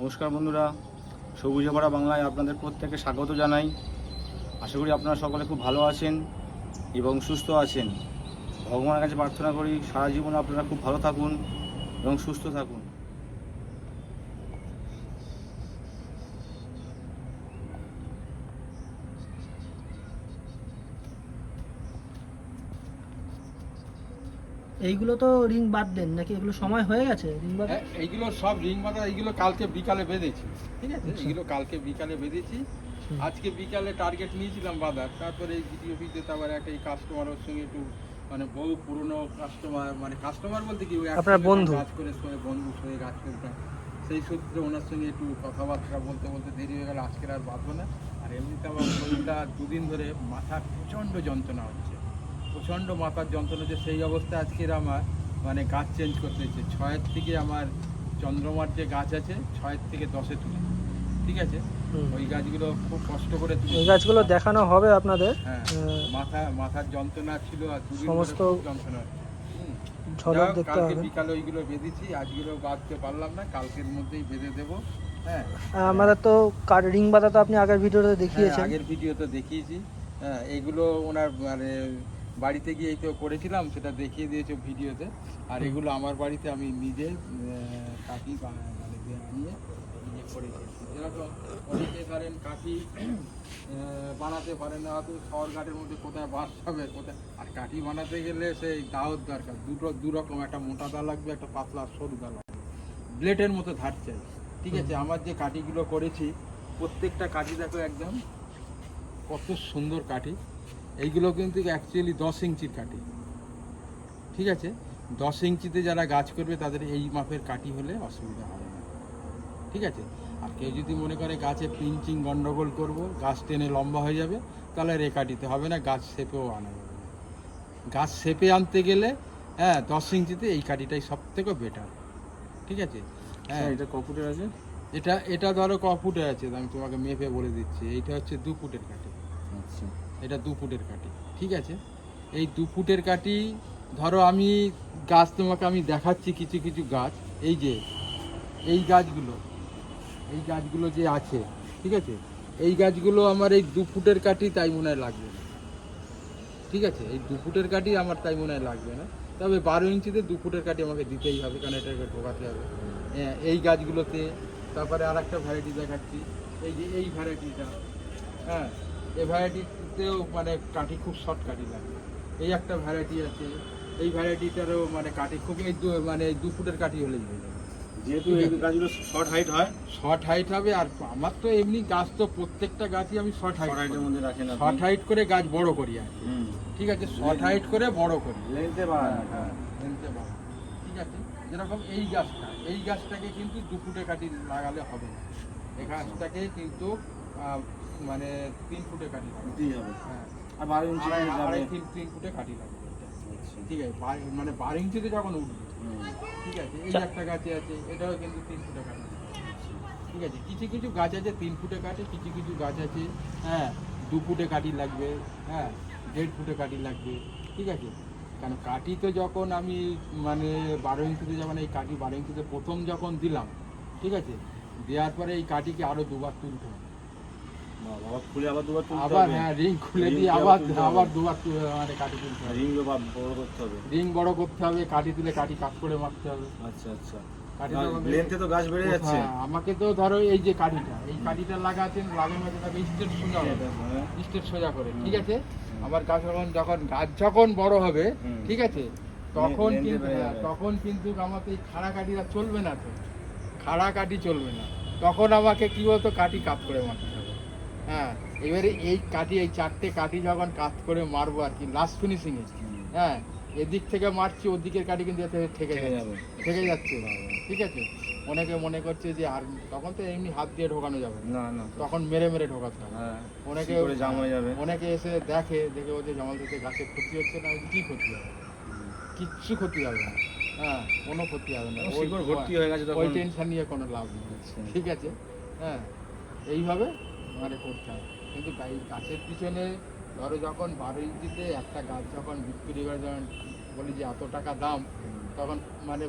নমস্কার বন্ধুরা, সবুজে ভরা বাংলায় আপনাদের প্রত্যেকে স্বাগত জানাই। আশা করি আপনারা সকলে খুব ভালো আছেন এবং সুস্থ আছেন। ভগবানের কাছে প্রার্থনা করি, সারা জীবন আপনারা খুব ভালো থাকুন এবং সুস্থ থাকুন। এইগুলো তো রিং বাদ দেন নাকি এগুলো সময় হয়ে গেছে রিং বাদ হ্যাঁ, এইগুলো সব রিং বাঁধা এইগুলো কালকে বিকালে বেঁধেছি ঠিক আছে? আচ্ছা। এইগুলো কালকে বিকালে বেঁধেছি। আজকে বিকালে টার্গেট নিয়েছিলাম বাঁধার তারপরে এই ভিডিও ভিডিওতে আবার একটা এই কাস্টমারের সঙ্গে একটু মানে বহু পুরনো কাস্টমার মানে কাস্টমার বলতে কি ওই আপনার বন্ধু? কাজ করে সঙ্গে বন্ধু সঙ্গে কাজ করতাম সেই সূত্রে ওনার সঙ্গে একটু কথাবার্তা বলতে বলতে দেরি হয়ে গেল আজকের আর বাঁধবো না। আর এমনিতে আমার শরীরটা দুদিন ধরে মাথার প্রচণ্ড যন্ত্রণা হচ্ছে। প্রচণ্ড মাথার যন্ত্রণা হচ্ছে সেই অবস্থায় আজকের আমার মানে গাছ চেঞ্জ করতে হচ্ছে ছয়ের থেকে আমার চন্দ্রমার যে গাছ আছে ছয়ের থেকে দশে তুলে ঠিক আছে? ওই গাছগুলো খুব কষ্ট করে গাছগুলো দেখানো হবে আপনাদের। হ্যাঁ মাথা মাথার যন্ত্রণা ছিল আর সমস্ত যন্ত্রণা হুম। ঝলক দেখতে হবে। বিকালে ওইগুলো বেঁধেছি আজগুলো বাঁধতে পারলাম না কালকের মধ্যেই বেঁধে দেবো। হ্যাঁ। আমাদের তো কার রিং বাঁধা তো আপনি আগের ভিডিওতে হ্যাঁ, দেখিয়েছেন। আগের ভিডিওতে দেখিয়েছি। হ্যাঁ এইগুলো ওনার মানে বাড়িতে গিয়ে এই তো করেছিলাম সেটা দেখিয়ে দিয়েছে ভিডিওতে। আর এগুলো আমার বাড়িতে আমি নিজে আহ, কাঠি বা- মানে নিয়ে নিজে করেছি। যেরকম অনেকে ধরেন কাঠি বানাতে পারে না হয়তো শহর ঘাটের মধ্যে কোথায় বাস হবে কোথায় আর কাঠি বানাতে গেলে সেই দাওয়াত দরকার। দুটো দু রকম একটা মোটা দা লাগবে একটা পাতলা সরু দা লাগবে। ব্লেডের মতো ধার চাই ঠিক আছে? আমার যে কাঠিগুলো করেছি প্রত্যেকটা কাঠি দেখো একদম কত সুন্দর কাঠি। এইগুলো কিন্তু অ্যাকচুয়ালি দশ ইঞ্চির কাঠি। ঠিক আছে? দশ ইঞ্চিতে যারা গাছ করবে তাদের এই মাপের কাঠি হলে অসুবিধা হবে না। ঠিক আছে? আর কেউ যদি মনে করে গাছে পিঞ্চিং গন্ডগোল করব গাছ টেনে লম্বা হয়ে যাবে তাহলে রে কাটিতে হবে না গাছ শেপেও আনা যাবে না। গাছ শেপে আনতে গেলে হ্যাঁ দশ ইঞ্চিতে এই কাঠিটাই সব থেকে বেটার ঠিক আছে? হ্যাঁ। এটা কপুটের আছে? এটা এটা ধরো ক ফুটে আছে আমি তোমাকে মেপে বলে দিচ্ছি। এইটা হচ্ছে দু ফুটের কাঠি। আচ্ছা। এটা দু ফুটের কাঠি, ঠিক আছে? এই দু ফুটের কাঠি, ধরো আমি গাছ তোমাকে আমি দেখাচ্ছি কিছু কিছু গাছ, এই যে, এই গাছগুলো এই গাছগুলো যে আছে, ঠিক আছে? এই গাছগুলো আমার এই দু ফুটের কাঠি তাই মনে হয় লাগবে না। ঠিক আছে? এই দু ফুটের কাঠি আমার তাই মনে হয় লাগবে না। তবে বারো ইঞ্চিতে দু ফুটের কাঠি আমাকে দিতেই হবে, কারণ এটাকে ঢোকাতে হবে। এই গাছগুলোতে, তারপরে আর একটা ভ্যারাইটি দেখাচ্ছি। এই যে, এই ভ্যারাইটিটা হ্যাঁ? এই ভ্যারাইটিতেও মানে কাঠি খুব শর্ট কাঠি লাগে। এই একটা ভ্যারাইটি আছে। এই ভ্যারাইটিটারও মানে কাঠি খুব এই দু- মানে দু ফুটের কাঠি হলেই হয়ে যাবে যেহেতু এই গাছগুলো শর্ট হাইট হয়। শর্ট হাইট হবে আর আমার তো এমনি গাছ তো প্রত্যেকটা গাছই আমি শর্ট হাইট হাইটের মধ্যে রাখেন শর্ট হাইট করে গাছ বড় করি আর ঠিক আছে? শর্ট হাইট করে বড় করি। লেন্থে বা হ্যাঁ, নিতে ঠিক আছে? যেরকম এই গাছটা এই গাছটাকে কিন্তু দু ফুটে কাটি লাগালে হবে না। এই গাছটাকে কিন্তু মানে তিন ফুটে কাটি লাগাবে দিতেই হবে। হ্যাঁ। আর বারো ইঞ্চি আড়াই তিন তিন ফুটে কাটি লাগবে আচ্ছা। ঠিক আছে বারো- মানে বারো ইঞ্চিতে যখন উঠবে ঠিক আছে এই একটা গাছে আছে এটাও কিন্তু তিন ফুটে কাটি ঠিক আছে কিছু কিছু গাছ আছে তিন ফুটে কাটে কিছু কিছু গাছ আছে হ্যাঁ দু ফুটে কাটি লাগবে হ্যাঁ দেড় ফুটে কাটি লাগবে ঠিক আছে। কারণ কাঠি তো যখন আমি মানে বারো ইঞ্চিতে যখন এই কাঠি বারো ইঞ্চিতে প্রথম যখন দিলাম ঠিক আছে দেওয়ার পরে এই কাঠিকে আরও দুবার তুলতে হবে। বাবা, খুলে আবার দুবার তুলতে আবার হবে। হ্যাঁ রিং খুলে দিয়ে দিয়ে আবার আবার দুবার মানে কাঠি তুলতে হবে। রিং বড় করতে হবে। রিং বড় করতে হবে কাঠি তুলে কাঠি কাট করে মারতে হবে। আচ্ছা আচ্ছা। লেন্থে তো গাছ বেড়ে যাচ্ছে। হ্যাঁ, আমাকে তো ধরো এই যে কাঠিটা এই কাঠিটা লাগাচ্ছেন আছে তাকে স্টেট সোজা হবে হ্যাঁ। স্টেট সোজা করে ঠিক আছে? আমার গাছ যখন যখন গাছ যখন বড় হবে ঠিক আছে? তখন কিন্তু হ্যাঁ, তখন কিন্তু আমার এই খাড়া কাঠিটা চলবে না তো। খাড়া কাঠি চলবে না। তখন আমাকে কি বলতো? কাঠি কাপ করে মারতে হবে। হ্যাঁ এবারে এই কাঠি এই চারটে কাঠি যখন কাত করে মারবো আর কি লাস্ট ফিনিশিং এ। হ্যাঁ এদিক থেকে মারছি ওদিকের কাঠি কিন্তু এতে ঠেকে যাবে। ঠেকে যাচ্ছে। ঠিক আছে? অনেকে মনে করছে যে আর তখন তো এমনি হাত দিয়ে ঢোকানো যাবে না। না তখন মেরে মেরে ঢোকাতে হবে। হ্যাঁ অনেকে জাম হয়ে যাবে? অনেকে এসে দেখে দেখে ওদের জামাল থেকে গাছের ক্ষতি হচ্ছে না কি ক্ষতি হবে? কিচ্ছু ক্ষতি হবে না। হ্যাঁ কোনো ক্ষতি হবে না। ওই- ভর্তি হয়ে গেছে ওই টেনশন নিয়ে কোনো লাভ নেই। আচ্ছা। ঠিক আছে? হ্যাঁ এইভাবে মানে করতে হবে কিন্তু গাছের পিছনে ধরো যখন বারো ইঞ্চিতে একটা গাছ যখন বিক্রি করে যখন বলি যে এত টাকা দাম তখন মানে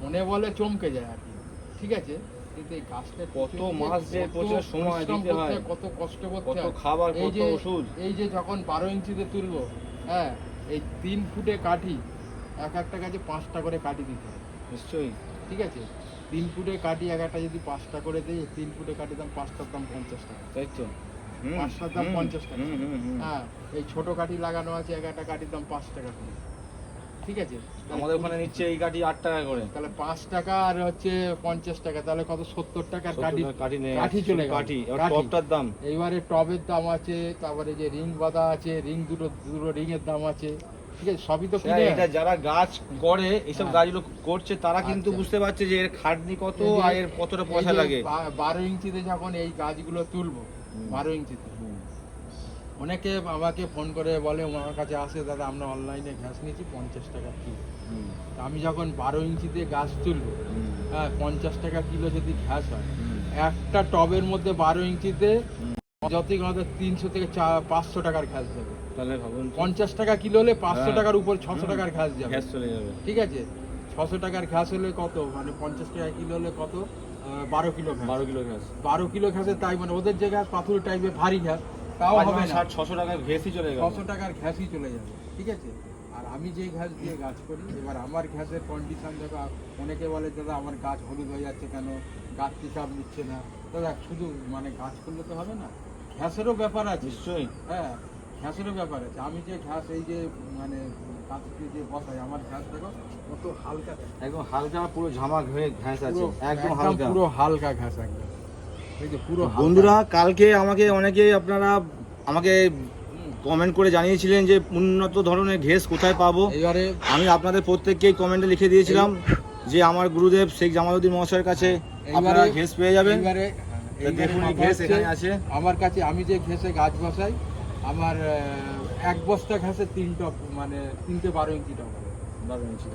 মনে বলে চমকে যায় আর কি। ঠিক আছে? বাড়িতে এই গাছটা কত মাস যে প্রচুর সময় দিতে হয়। কত কষ্ট করতে হয়। খাবার কত ওষুধ। এই যে যখন বারো ইঞ্চিতে তুলবো হ্যাঁ এই তিন ফুটে কাঠি এক একটা গাছে পাঁচটা করে কাঠি দিতে হয়। নিশ্চয়ই। ঠিক আছে? তিন ফুটে এক একটা যদি পাঁচটা করে দিই তিন ফুটে কাঠি দাম পাঁচটার দাম পঞ্চাশ টাকা। তাই তো? পাঁচটার দাম পঞ্চাশ টাকা। হ্যাঁ এই ছোট কাঠি লাগানো আছে এক একটা কাঠির দাম পাঁচ টাকা করে। ঠিক আছে? আমাদের ওখানে নিচ্ছে এই কাঠি আট টাকা করে। তাহলে পাঁচ টাকা আর হচ্ছে পঞ্চাশ টাকা তাহলে কত? সত্তর টাকার কাঠি টাকা কাঠি নেই কাঠি চলে কাঠি কাঠি। টপটার দাম। এইবারে টবের দাম আছে তারপরে যে রিং বাঁধা আছে রিং দুটো দুটো রিং এর দাম আছে। ঠিক আছে সবই তো হ্যাঁ, কিনে। এটা যারা গাছ করে এইসব। গাছগুলো করছে তারা কিন্তু আচ্ছা। বুঝতে পারছে যে এর খাটনি কত আর এর কতটা পয়সা লাগে। বারো ইঞ্চিতে যখন এই গাছগুলো তুলবো বারো ইঞ্চিতে। হুম, অনেকে আমাকে ফোন করে বলে আমার কাছে আসে দাদা আমরা অনলাইনে ঘাস নিয়েছি পঞ্চাশ টাকা কিলো আমি যখন বারো ইঞ্চিতে গাছ তুলবো হ্যাঁ পঞ্চাশ টাকা কিলো যদি ঘাস হয় একটা টবের মধ্যে বারো ইঞ্চিতে। যতই গণতে তিনশো থেকে পাঁচশো টাকার ঘাস যাবে। তাহলে ভাবুন পঞ্চাশ টাকা কিলো হলে পাঁচশো হ্যাঁ। টাকার উপর ছশো টাকার ঘাস যাবে। গ্যাস চলে যাবে। ঠিক আছে? ছশো টাকার ঘাস হলে কত? মানে পঞ্চাশ টাকা কিলো হলে কত? বারো কিলো বারো কিলো গ্যাস বারো কিলো ঘাসে তাই মানে ওদের যে ঘাস পাথর টাইপের ভারী ঘাস তাও হবে ষাট ছশো টাকায় ঘেসই চলে গেল। ছশো টাকার ঘাসই চলে যাবে। ঠিক আছে? আর আমি যে ঘাস দিয়ে গাছ করি এবার আমার ঘাসের কন্ডিশন দেখো অনেকে বলে দাদা আমার গাছ হলুদ হয়ে যাচ্ছে কেন? গাছ পিসাব নিচ্ছে না। দাদা শুধু মানে গাছ করলে তো হবে না। ঘাসেরও ব্যাপার আছে। নিশ্চয়ই। হ্যাঁ ঘাসেরও ব্যাপার আছে। আমি যে ঘাস এই যে মানে কাঁচতে যে বসাই আমার দেখো কত হালকা একদম হালকা পুরো হয়ে ঘ্যাস আছে। একদম হালকা। পুরো হালকা একদম। পুরো বন্ধুরা কালকে আমাকে অনেকে আপনারা আমাকে কমেন্ট করে জানিয়েছিলেন যে উন্নত ধরনের ঘেস কোথায় পাবো? এবারে আমি আপনাদের প্রত্যেককেই কমেন্টে লিখে দিয়েছিলাম যে আমার গুরুদেব শেখ জামালউদ্দিন মহাশয়ের কাছে আপনারা এইবারে- ঘেস পেয়ে যাবেন। এইবারে আমার কাছে আমি যে ঘেসে গাছ বসাই আমার এক বস্তা ঘাসে তিন টপ মানে তিনটে বারো ইঞ্চি টপ হবে। বারো ইঞ্চি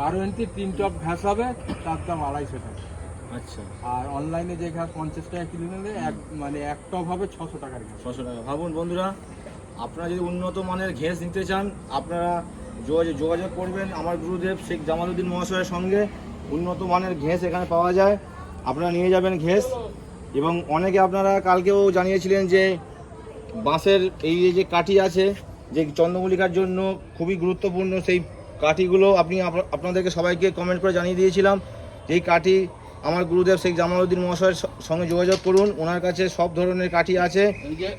বারো ইঞ্চি তিন টপ ঘাস হবে তার দাম আড়াইশো টাকা। আচ্ছা। আর অনলাইনে যে ঘাস পঞ্চাশ টাকা কিলো নিলে এক মানে এক টপ হবে ছশো টাকার ছশো টাকা। ভাবুন বন্ধুরা আপনারা যদি উন্নত মানের ঘেস নিতে চান আপনারা যোগাযোগ যোগাযোগ করবেন আমার গুরুদেব শেখ জামালউদ্দিন মহাশয়ের সঙ্গে। উন্নত মানের ঘেস এখানে পাওয়া যায়। আপনারা নিয়ে যাবেন ঘেস এবং অনেকে আপনারা কালকেও জানিয়েছিলেন যে বাঁশের এই যে কাঠি আছে যে চন্দ্রমল্লিকার জন্য খুবই গুরুত্বপূর্ণ সেই কাঠিগুলো আপনি আপনাদেরকে সবাইকে কমেন্ট করে জানিয়ে দিয়েছিলাম যে এই কাঠি আমার গুরুদেব শেখ জামালউদ্দিন মহাশয়ের সঙ্গে যোগাযোগ করুন ওনার কাছে সব ধরনের কাঠি আছে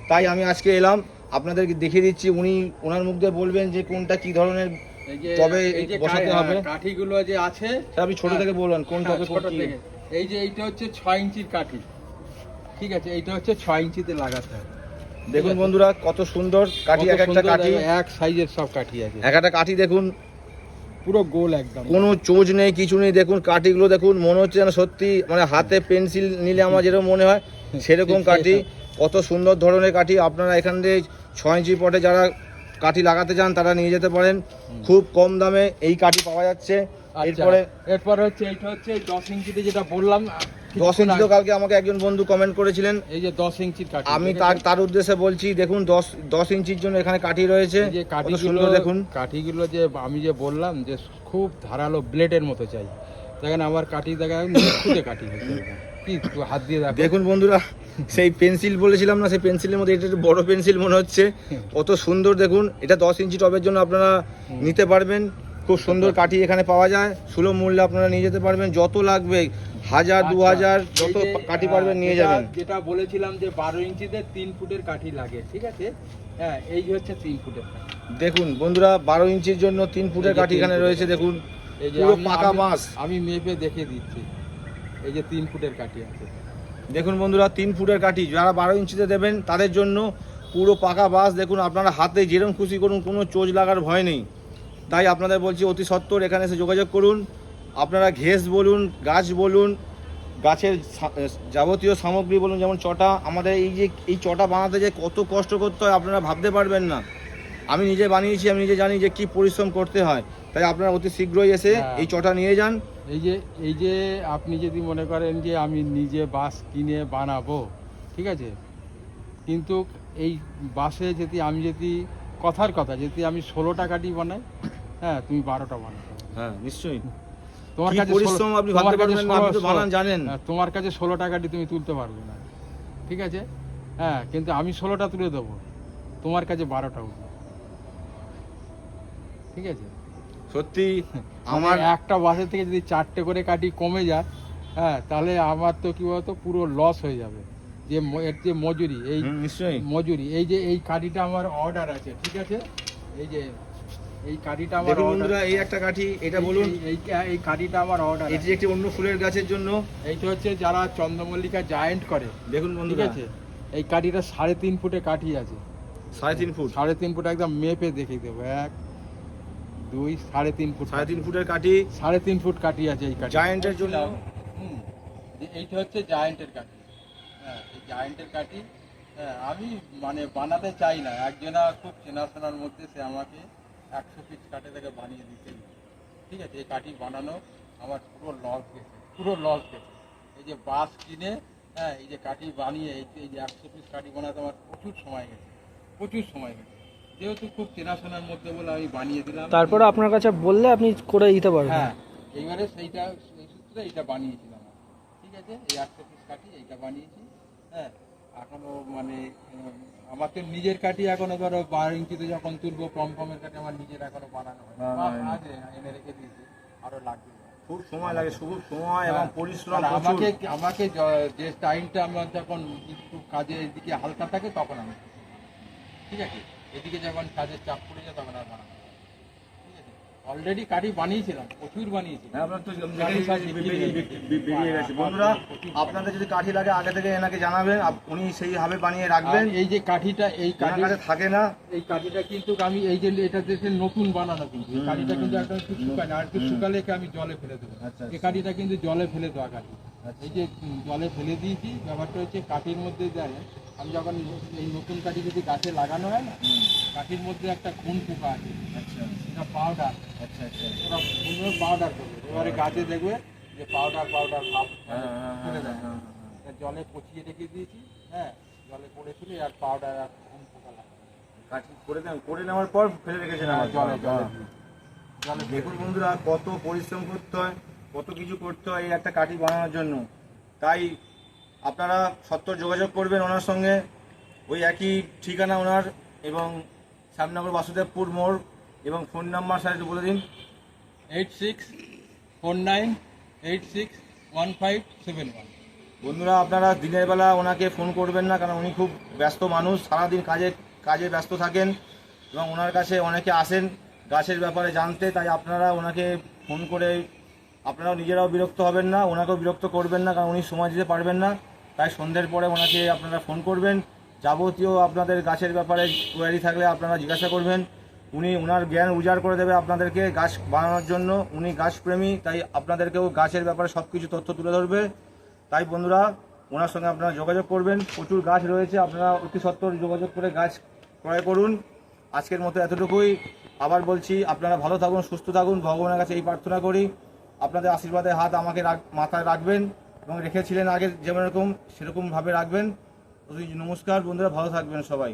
তাই আমি আজকে এলাম আপনাদেরকে দেখিয়ে দিচ্ছি উনি ওনার মুখ দিয়ে বলবেন যে কোনটা কি ধরনের তবে বসাতে হবে। কাঠিগুলো যে আছে আপনি ছোট থেকে বলুন কোন হ্যাঁ, টবে ছোট থেকে। এই যে এইটা হচ্ছে ছয় ইঞ্চির কাঠি ঠিক আছে এইটা হচ্ছে ছয় ইঞ্চিতে লাগাতে হবে। দেখুন বন্ধুরা কত সুন্দর কাঠি এক একটা কাঠি। এক সাইজের সব কাঠি আছে। এক একটা কাঠি দেখুন পুরো গোল একদম। কোনো চোজ নেই কিছু নেই দেখুন কাঠিগুলো দেখুন মনে হচ্ছে যেন সত্যি মানে হাতে পেন্সিল নিলে আমার যেরকম মনে হয় সেরকম কাঠি কত সুন্দর ধরনের কাঠি। আপনারা এখান দিয়ে ছয় ইঞ্চি পটে যারা কাঠি লাগাতে চান তারা নিয়ে যেতে পারেন। খুব কম দামে এই কাঠি পাওয়া যাচ্ছে। এরপরে এরপরে এরপর হচ্ছে এইটা হচ্ছে দশ ইঞ্চিতে যেটা বললাম দশ ইঞ্চি তো কালকে আমাকে একজন বন্ধু কমেন্ট করেছিলেন। এই যে দশ ইঞ্চির কাঠি আমি তার তার উদ্দেশ্যে বলছি দেখুন দশ দশ ইঞ্চির জন্য এখানে কাঠি রয়েছে। যে কাঠিগুলো দেখুন। কাঠিগুলো যে আমি যে বললাম যে খুব ধারালো ব্লেডের মতো চাই। দেখেন আমার কাঠি দেখা নিখুঁতে কাঠি হয়েছে। কি হাত দিয়ে দেখুন বন্ধুরা সেই পেন্সিল বলেছিলাম না সেই পেন্সিলের মধ্যে এটা একটু বড় পেন্সিল মনে হচ্ছে। কত সুন্দর দেখুন এটা দশ ইঞ্চি টবের জন্য আপনারা নিতে পারবেন। খুব সুন্দর কাঠি এখানে পাওয়া যায় সুলভ মূল্যে আপনারা নিয়ে যেতে পারবেন। যত লাগবে হাজার দু আচ্ছা, হাজার যত কাঠি পারবেন নিয়ে যাবেন। যেটা বলেছিলাম যে বারো ইঞ্চিতে তিন ফুটের কাঠি লাগে ঠিক আছে? হ্যাঁ এই হচ্ছে তিন ফুটের দেখুন বন্ধুরা বারো ইঞ্চির জন্য তিন ফুটের কাঠি এখানে রয়েছে দেখুন পুরো পাকা বাঁশ। আমি মেপে দেখে দিচ্ছি। এই যে তিন ফুটের কাঠি আছে। দেখুন বন্ধুরা তিন ফুটের কাঠি যারা বারো ইঞ্চিতে দেবেন তাদের জন্য পুরো পাকা বাস দেখুন আপনারা হাতে যেরকম খুশি করুন কোনো চোজ লাগার ভয় নেই। তাই আপনাদের বলছি অতি সত্বর এখানে এসে যোগাযোগ করুন। আপনারা ঘেস বলুন গাছ বলুন গাছের যাবতীয় সামগ্রী বলুন যেমন চটা আমাদের এই যে এই চটা বানাতে যে কত কষ্ট করতে হয় আপনারা ভাবতে পারবেন না। আমি নিজে বানিয়েছি আমি নিজে জানি যে কি পরিশ্রম করতে হয়। তাই আপনারা অতি শীঘ্রই এসে হ্যাঁ। এই চটা নিয়ে যান। এই যে এই যে আপনি যদি মনে করেন যে আমি নিজে বাস কিনে বানাবো ঠিক আছে? কিন্তু এই বাসে যদি আমি যদি কথার কথা যদি আমি ষোলো টাকাটি বানাই হ্যাঁ তুমি বারোটা বানাতে হবে। হ্যাঁ নিশ্চয়ই। তোমার কাছে পরিশ্রম আপনি ভাবতে পারবেন না, আপনি তো বানান জানেন। হ্যাঁ, তোমার কাছে ষোলো টাকাটি তুমি তুলতে পারবে না ঠিক আছে? হ্যাঁ কিন্তু আমি ষোলোটা তুলে দেবো তোমার কাছে বারোটা উঠবে ঠিক আছে? সত্যি? আমার আমার একটা বাসের থেকে যদি চারটে করে কাটি কমে যায় হ্যাঁ তাহলে আমার তো কি বলতো পুরো লস হয়ে যাবে। যে এর যে মজুরি এই নিশ্চয়ই। মজুরি এই যে এই কাঠিটা আমার অর্ডার আছে ঠিক আছে? এই যে এই কাঠিটা আমার বন্ধুরা এই একটা কাঠি এটা বলুন। এই- এই কাঠিটা আমার অর্ডার এটি একটি অন্য ফুলের গাছের জন্য। এইটা হচ্ছে যারা চন্দ্রমল্লিকা জায়েন্ট করে দেখুন ঠিক বন্ধুরা। আছে? এই কাঠিটা সাড়ে তিন ফুটে কাঠি আছে। সাড়ে তিন ফুট। সাড়ে তিন ফুট একদম মেপে দেখিয়ে দেবো এক দুই সাড়ে তিন ফুট সাড়ে তিন ফুটের কাঠি। সাড়ে তিন ফুট কাঠি আছে এই কাঠি। জায়েন্টের জন্য? হুম, এইটা হচ্ছে জায়েন্টের কাঠি। হ্যাঁ এই জায়েন্টের কাঠি। হ্যাঁ আমি মানে বানাতে চাই না। একজনা খুব চেনাশোনার মধ্যে সে আমাকে একশো পিস কাঠে থেকে বানিয়ে দিতে ঠিক আছে এই কাঠি বানানো আমার পুরো লস গেছে পুরো লস গেছে। এই যে বাঁশ কিনে হ্যাঁ এই যে কাঠি বানিয়ে এই যে- এই যে একশো পিস কাঠি বানাতে আমার প্রচুর সময় গেছে। প্রচুর সময় গেছে। যেহেতু খুব চেনাশোনার মধ্যে বলে আমি বানিয়ে দিলাম। তারপরে আপনার কাছে বললে আপনি করে দিতে পারবেন। হ্যাঁ এইবারে সেইটা সেই সূত্রে এইটা বানিয়েছিলাম ঠিক আছে? এই পিস কাঠি এইটা বানিয়েছি হ্যাঁ। এখনও মানে উম, আমার তো নিজের কাঠি এখনও ধরো বারো ইঞ্চিতে যখন তুলবো পম পমের কাঠি আমার নিজের এখনও বানানো হয়। আছে এনে রেখে দিয়েছি আরও লাগবে। খুব সময় লাগে খুব সময় এবং হ্যাঁ। পরিশ্রম আমাকে আমাকে যে টাইমটা আমার যখন একটু কাজের দিকে হালকা থাকে তখন আমি ঠিক আছে? এদিকে যখন কাজের চাপ পড়ে যায় তখন আর। ঠিক আছে? অলরেডি কাঠি বানিয়েছিলাম প্রচুর বেরিয়ে গেছে। বন্ধুরা আপনাদের যদি কাঠি লাগে আগে থেকে এনাকে জানাবেন উনি সেইভাবে বানিয়ে রাখবেন। এই যে কাঠিটা এই ওনার কাঠি কাছে থাকে না। এই কাঠিটা কিন্তু আমি এই যে এটা দেশে নতুন বানানো কিন্তু কাঠিটা কিন্তু একদম শুকায় না আর একটু শুকালে আমি জলে ফেলে দেবো? আচ্ছা, এই আচ্ছা। কাঠিটা কিন্তু জলে ফেলে দেওয়া কাঠি। এই যে জলে ফেলে দিয়েছি ব্যাপারটা হচ্ছে কাঠির মধ্যে দেয় আমি যখন এই নতুন কাঠি যদি গাছে লাগানো হয় না কাঠির মধ্যে একটা খুন পোকা আছে। আচ্ছা। এটা পাউডার আচ্ছা আচ্ছা। ওরা পুরো পাউডার করবে। এবারে গাছে দেখবে যে পাউডার পাউডার ভাব হ্যাঁ, হ্যাঁ, হ্যাঁ, দেয় হ্যাঁ, জলে পচিয়ে রেখে দিয়েছি হ্যাঁ জলে পড়েছিল আর পাউডার আর খুন পোকা লাগে। কাঠি করে দেন করে নেওয়ার পর ফেলে রেখেছেন আবার। জলে জলে। হ্যাঁ। জলে দেখুন বন্ধুরা কত পরিশ্রম করতে হয়। কত কিছু করতে হয় এই একটা কাঠি বানানোর জন্য। তাই আপনারা সত্তর যোগাযোগ করবেন ওনার সঙ্গে। ওই একই ঠিকানা ওনার এবং শ্যামনগর বাসুদেবপুর মোড় এবং ফোন নাম্বার স্যার বলে দিন। Eight six four nine eight six one five seven one. বন্ধুরা আপনারা দিনের বেলা ওনাকে ফোন করবেন না কারণ উনি খুব ব্যস্ত মানুষ সারাদিন কাজে কাজে ব্যস্ত থাকেন এবং ওনার কাছে অনেকে আসেন গাছের ব্যাপারে জানতে তাই আপনারা ওনাকে ফোন করে আপনারাও নিজেরাও বিরক্ত হবেন না, ওনাকেও বিরক্ত করবেন না, কারণ উনি সময় দিতে পারবেন না। তাই সন্ধ্যের পরে ওনাকে আপনারা ফোন করবেন। যাবতীয় আপনাদের গাছের ব্যাপারে কোয়ারি থাকলে আপনারা জিজ্ঞাসা করবেন। উনি ওনার জ্ঞান উজাড় করে দেবে আপনাদেরকে গাছ বানানোর জন্য। উনি গাছপ্রেমী, তাই আপনাদেরকেও গাছের ব্যাপারে সব কিছু তথ্য তুলে ধরবে। তাই বন্ধুরা, ওনার সঙ্গে আপনারা যোগাযোগ করবেন। প্রচুর গাছ রয়েছে, আপনারা অতি সত্তর যোগাযোগ করে গাছ ক্রয় করুন। আজকের মতো এতটুকুই। আবার বলছি, আপনারা ভালো থাকুন, সুস্থ থাকুন। ভগবানের কাছে এই প্রার্থনা করি। আপনাদের আশীর্বাদের হাত আমাকে মাথায় রাখবেন এবং রেখেছিলেন আগে যেমন এরকম, সেরকমভাবে রাখবেন। নমস্কার বন্ধুরা, ভালো থাকবেন সবাই।